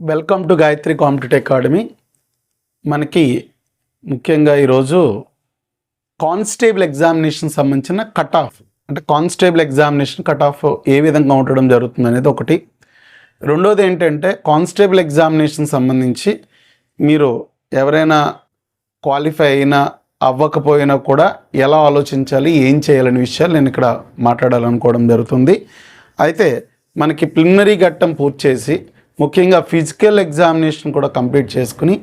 Welcome to Gayatri competitive academy. మనకి ముఖ్యంగా ఈరోజు కానిస్టేబుల్ ఎగ్జామినేషన్ సంబంధించిన కట్ ఆఫ్ అంటే కానిస్టేబుల్ ఎగ్జామినేషన్ కట్ ఆఫ్ ఏ విధంగా ఉండడం జరుగుతుంది అనేది ఒకటి. రెండోది ఏంటంటే కానిస్టేబుల్ ఎగ్జామినేషన్ సంబంధించి మీరు ఎవరైనా క్వాలిఫై అయినా అవ్వకపోయినా కూడా ఎలా ఆలోచించాలి ఏం చేయాలనే విషయాలు నేను ఇక్కడ మాట్లాడాలనుకోవడం జరుగుతుంది. అయితే మనకి ప్రిలిమినరీ ఘట్టం పూర్తి చేసి ముఖ్యంగా ఫిజికల్ ఎగ్జామినేషన్ కూడా కంప్లీట్ చేసుకుని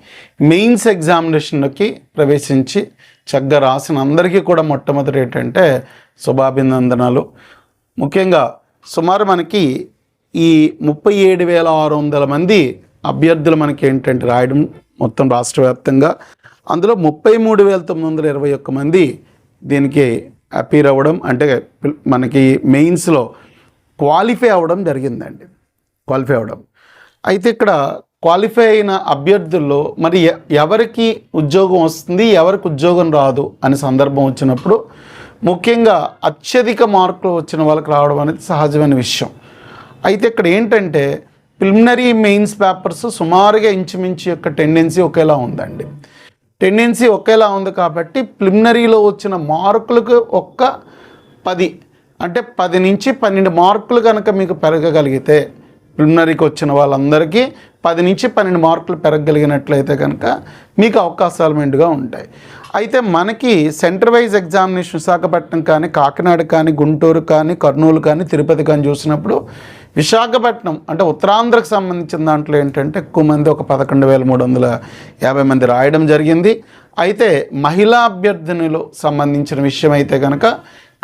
మెయిన్స్ ఎగ్జామినేషన్లోకి ప్రవేశించి చక్కగా రాసిన అందరికీ కూడా మొట్టమొదటి ఏంటంటే శుభాభినందనాలు. ముఖ్యంగా సుమారు మనకి ఈ ముప్పై ఏడు వేల ఆరు వందల మంది అభ్యర్థులు మనకి ఏంటంటే రాయడం మొత్తం రాష్ట్ర వ్యాప్తంగా. అందులో ముప్పై మూడు వేల తొమ్మిది వందల ఇరవై ఒక్క మంది దీనికి అపీర్ అవ్వడం అంటే మనకి మెయిన్స్లో క్వాలిఫై అవ్వడం జరిగిందండి. క్వాలిఫై అవ్వడం. అయితే ఇక్కడ క్వాలిఫై అయిన అభ్యర్థుల్లో మరి ఎవరికి ఉద్యోగం వస్తుంది ఎవరికి ఉద్యోగం రాదు అనే సందర్భం వచ్చినప్పుడు ముఖ్యంగా అత్యధిక మార్కులు వచ్చిన వాళ్ళకి రావడం అనేది సహజమైన విషయం. అయితే ఇక్కడ ఏంటంటే ప్రిలిమినరీ మెయిన్స్ పేపర్స్ సుమారుగా ఇంచుమించు యొక్క టెండెన్సీ ఒకేలా ఉందండి. టెండెన్సీ ఒకేలా ఉంది కాబట్టి ప్రిలిమినరీలో వచ్చిన మార్కులకు ఒక్క పది అంటే పది నుంచి పన్నెండు మార్కులు కనుక మీకు పెరగగలిగితే ప్రిలిమినరీకి వచ్చిన వాళ్ళందరికీ పది నుంచి పన్నెండు మార్కులు పెరగగలిగినట్లయితే కనుక మీకు అవకాశాలు మెండుగా ఉంటాయి. అయితే మనకి సెంటర్ వైజ్ ఎగ్జామినేషన్ విశాఖపట్నం కానీ కాకినాడ కానీ గుంటూరు కానీ కర్నూలు కానీ తిరుపతి కానీ చూసినప్పుడు విశాఖపట్నం అంటే ఉత్తరాంధ్రకు సంబంధించిన దాంట్లో ఏంటంటే ఎక్కువ మంది ఒక పదకొండు వేల మూడు వందల యాభై మంది రాయడం జరిగింది. అయితే మహిళా అభ్యర్థినులు సంబంధించిన విషయం అయితే కనుక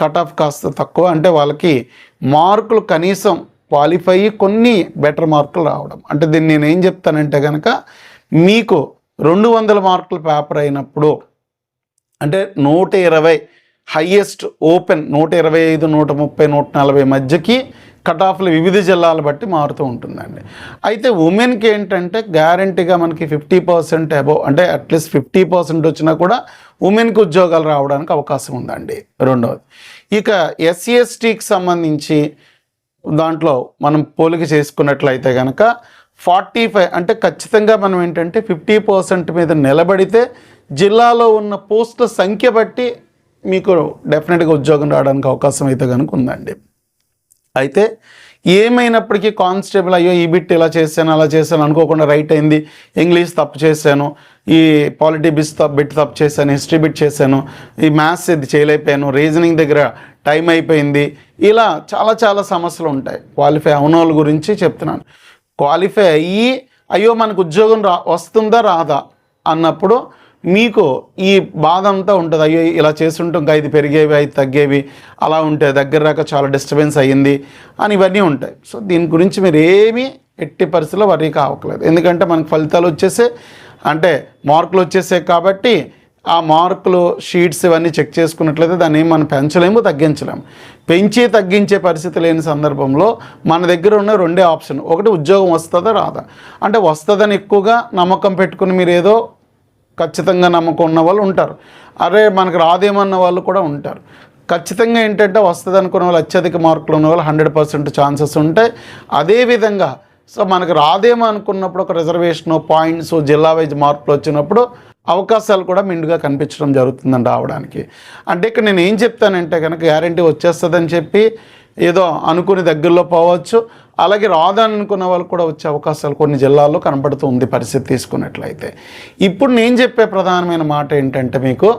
కట్ ఆఫ్ కాస్త తక్కువ. అంటే వాళ్ళకి మార్కులు కనీసం క్వాలిఫై అయ్యి కొన్ని బెటర్ మార్కులు రావడం. అంటే దీన్ని నేను ఏం చెప్తానంటే కనుక మీకు రెండు వందల మార్కుల పేపర్ అయినప్పుడు అంటే నూట ఇరవై హయ్యెస్ట్ ఓపెన్ నూట ఇరవై ఐదు నూట ముప్పై నూట నలభై మధ్యకి కట్ ఆఫ్లు వివిధ జిల్లాలు బట్టి మారుతూ ఉంటుందండి. అయితే ఉమెన్కి ఏంటంటే గ్యారంటీగా మనకి ఫిఫ్టీ పర్సెంట్ అబోవ్ అంటే అట్లీస్ట్ ఫిఫ్టీ పర్సెంట్ వచ్చినా కూడా ఉమెన్కి ఉద్యోగాలు రావడానికి అవకాశం ఉందండి. రెండవది. ఇక ఎస్సీ ఎస్టీకి సంబంధించి దాంట్లో మనం పోలిక చేసుకున్నట్లయితే కనుక ఫార్టీ ఫైవ్ అంటే ఖచ్చితంగా మనం ఏంటంటే ఫిఫ్టీ పర్సెంట్ మీద నిలబడితే జిల్లాలో ఉన్న పోస్టుల సంఖ్య బట్టి మీకు డెఫినెట్గా ఉద్యోగం రావడానికి అవకాశం అయితే కనుక ఉందండి. అయితే ఏమైనప్పటికీ కానిస్టేబుల్ అయ్యో ఈ బిట్ ఇలా చేశాను అలా చేశాను అనుకోకుండా రైట్ అయింది ఇంగ్లీష్ తప్పు చేశాను ఈ పాలిటీ బిస్ తప్పు బిట్ తప్పు చేశాను హిస్టరీ బిట్ చేశాను ఈ మ్యాథ్స్ ఇది చేయలేకపోయాను రీజనింగ్ దగ్గర టైం అయిపోయింది. ఇలా చాలా చాలా సమస్యలు ఉంటాయి. క్వాలిఫై అవనోళ్ళ గురించి చెప్తున్నాను. క్వాలిఫై అయ్యి అయ్యో మనకు ఉద్యోగం రా వస్తుందా రాదా అన్నప్పుడు మీకు ఈ బాధ అంతా ఉంటుంది. అయ్యో ఇలా చేస్తుంటాం ఇంకా ఇది పెరిగేవి అయితే తగ్గేవి అలా ఉంటే దగ్గర రాక చాలా డిస్టర్బెన్స్ అయ్యింది అని ఇవన్నీ ఉంటాయి. సో దీని గురించి మీరు ఏమీ ఎట్టి పరిస్థితుల్లో వరీ కావట్లేదు. ఎందుకంటే మనకు ఫలితాలు వచ్చేసే అంటే మార్కులు వచ్చేసాయి కాబట్టి ఆ మార్కులు షీట్స్ ఇవన్నీ చెక్ చేసుకున్నట్లయితే దాన్ని ఏం మనం పెంచలేము తగ్గించలేము. పెంచి తగ్గించే పరిస్థితి లేని సందర్భంలో మన దగ్గర ఉన్న రెండే ఆప్షన్. ఒకటి ఉద్యోగం వస్తుందా రాదా? అంటే వస్తుందని ఎక్కువగా నమ్మకం పెట్టుకుని మీరు ఏదో ఖచ్చితంగా నమ్మకం ఉన్న వాళ్ళు ఉంటారు. అరే మనకు రాదేమన్న వాళ్ళు కూడా ఉంటారు. ఖచ్చితంగా ఏంటంటే వస్తుంది అనుకున్న వాళ్ళు అత్యధిక మార్కులు ఉన్న వాళ్ళు హండ్రెడ్ పర్సెంట్ ఛాన్సెస్ ఉంటాయి. అదేవిధంగా సో మనకు రాదేమో అనుకున్నప్పుడు ఒక రిజర్వేషన్ పాయింట్స్ జిల్లా వైజ్ మార్పులు వచ్చినప్పుడు అవకాశాలు కూడా మెండుగా కనిపించడం జరుగుతుందండి రావడానికి. అంటే ఇక్కడ నేను ఏం చెప్తానంటే కనుక గ్యారంటీ వచ్చేస్తుందని చెప్పి ఏదో అనుకుని దగ్గరలో పోవచ్చు. అలాగే రాదని అనుకున్న వాళ్ళు కూడా వచ్చే అవకాశాలు కొన్ని జిల్లాల్లో కనబడుతూ ఉంది పరిస్థితి తీసుకున్నట్లయితే. ఇప్పుడు నేను చెప్పే ప్రధానమైన మాట ఏంటంటే మీకు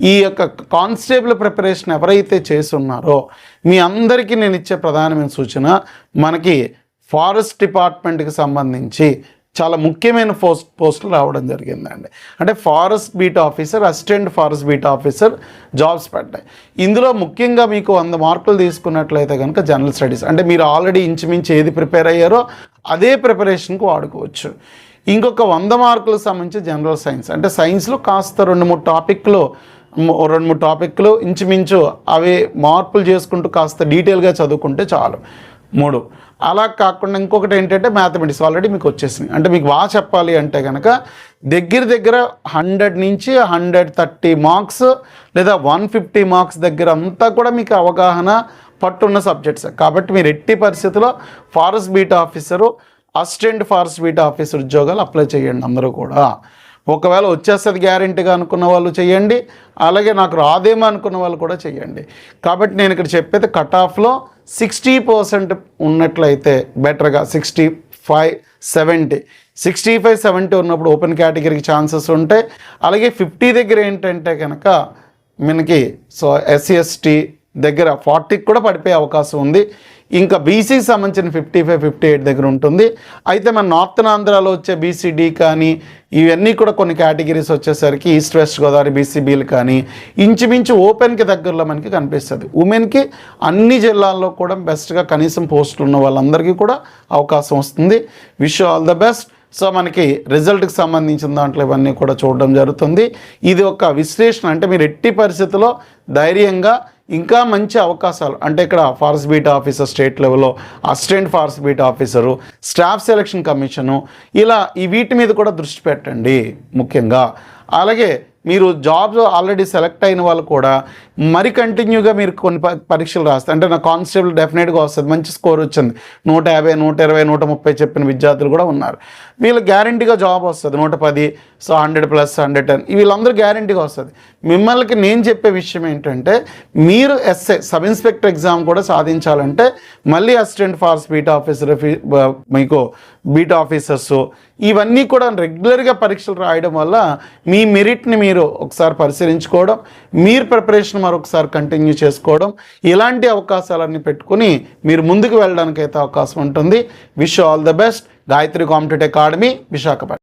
ఈ యొక్క కానిస్టేబుల్ ప్రిపరేషన్ ఎవరైతే చేస్తున్నారో మీ అందరికీ నేను ఇచ్చే ప్రధానమైన సూచన మనకి ఫారెస్ట్ డిపార్ట్మెంట్కి సంబంధించి చాలా ముఖ్యమైన పోస్ట్ పోస్టులు రావడం జరిగిందండి. అంటే forest beat officer assistant forest beat officer jobs పడ్డాయి. ఇందులో ముఖ్యంగా మీకు వంద మార్కులు తీసుకున్నట్లయితే కనుక జనరల్ స్టడీస్. అంటే మీరు ఆల్రెడీ ఇంచుమించు ఏది ప్రిపేర్ అయ్యారో అదే ప్రిపరేషన్కు వాడుకోవచ్చు. ఇంకొక వంద మార్కులకు సంబంధించి జనరల్ సైన్స్. అంటే సైన్స్లో కాస్త రెండు మూడు టాపిక్లు రెండు మూడు టాపిక్లు ఇంచుమించు అవి మార్పులు చేసుకుంటూ కాస్త డీటెయిల్గా చదువుకుంటే చాలు. మూడు. అలా కాకుండా ఇంకొకటి ఏంటంటే మ్యాథమెటిక్స్ ఆల్రెడీ మీకు వచ్చేసింది అంటే మీకు బాగా చెప్పాలి అంటే కనుక దగ్గర దగ్గర హండ్రెడ్ నుంచి హండ్రెడ్ థర్టీ మార్క్స్ లేదా వన్ ఫిఫ్టీ మార్క్స్ దగ్గర అంతా కూడా మీకు అవగాహన పట్టున్న సబ్జెక్ట్స్ కాబట్టి మీరు ఎట్టి పరిస్థితుల్లో forest beat officer assistant forest beat officer ఉద్యోగాలు అప్లై చేయండి అందరూ కూడా. ఒకవేళ వచ్చేస్తుంది గ్యారెంటీగా అనుకున్న వాళ్ళు చేయండి అలాగే నాకు రాదేమో అనుకున్న వాళ్ళు కూడా చేయండి కాబట్టి నేను ఇక్కడ చెప్పేది కట్ ఆఫ్లో సిక్స్టీ పర్సెంట్ ఉన్నట్లయితే బెటర్గా sixty five seventy sixty five seventy ఉన్నప్పుడు ఓపెన్ కేటగిరీకి ఛాన్సెస్ ఉంటాయి. అలాగే ఫిఫ్టీ దగ్గర ఏంటంటే కనుక మనకి సో ఎస్సీ ఎస్టీ దగ్గర ఫార్టీకి కూడా పడిపోయే అవకాశం ఉంది. ఇంకా బీసీకి సంబంధించిన ఫిఫ్టీ ఫైవ్ ఫిఫ్టీ ఎయిట్ దగ్గర ఉంటుంది. అయితే మన నార్థన్ ఆంధ్రాలో వచ్చే బీసీడీ కానీ ఇవన్నీ కూడా కొన్ని కేటగిరీస్ వచ్చేసరికి ఈస్ట్ వెస్ట్ గోదావరి బీసీబీలు కానీ ఇంచుమించు ఓపెన్కి దగ్గరలో మనకి కనిపిస్తుంది. ఉమెన్కి అన్ని జిల్లాల్లో కూడా బెస్ట్గా కనీసం పోస్టులు ఉన్న వాళ్ళందరికీ కూడా అవకాశం వస్తుంది. Wish all the best so మనకి రిజల్ట్కి సంబంధించిన దాంట్లో ఇవన్నీ కూడా చూడడం జరుగుతుంది. ఇది ఒక విశ్లేషణ. అంటే మీరు ఎట్టి పరిస్థితుల్లో ధైర్యంగా ఇంకా మంచి అవకాశాలు. అంటే ఇక్కడ ఫారెస్ట్ బీట్ ఆఫీసర్ స్టేట్ లెవెల్లో assistant forest beat officer staff selection commission ఇలా ఈ వీటి మీద కూడా దృష్టి పెట్టండి ముఖ్యంగా. అలాగే మీరు జాబ్ ఆల్రెడీ సెలెక్ట్ అయిన వాళ్ళు కూడా మరి కంటిన్యూగా మీరు కొన్ని ప- పరీక్షలు రాస్తారు. అంటే నా కానిస్టేబుల్ డెఫినెట్గా వస్తుంది. మంచి స్కోర్ వచ్చింది. నూట యాభై నూట ఇరవై నూట ముప్పై చెప్పిన విద్యార్థులు కూడా ఉన్నారు. వీళ్ళు గ్యారంటీగా జాబ్ వస్తుంది. నూట పది so hundred plus hundred ten వీళ్ళందరూ గ్యారంటీగా వస్తుంది. మిమ్మల్ని నేను చెప్పే విషయం ఏంటంటే మీరు ఎస్ఏ సబ్ ఇన్స్పెక్టర్ ఎగ్జామ్ కూడా సాధించాలంటే మళ్ళీ అసిస్టెంట్ ఫార్స్ బీట్ ఆఫీసర్ మీకు బీట్ ఆఫీసర్స్ ఇవన్నీ కూడా రెగ్యులర్గా పరీక్షలు రాయడం వల్ల మీ మెరిట్ని మీరు ఒకసారి పరిశీలించుకోవడం మీరు ప్రిపరేషన్ మరొకసారి కంటిన్యూ చేసుకోవడం ఇలాంటి అవకాశాలన్నీ పెట్టుకుని మీరు ముందుకు వెళ్ళడానికి అయితే అవకాశం ఉంటుంది. Wish all the best Gayatri competitive academy Visakhapatnam.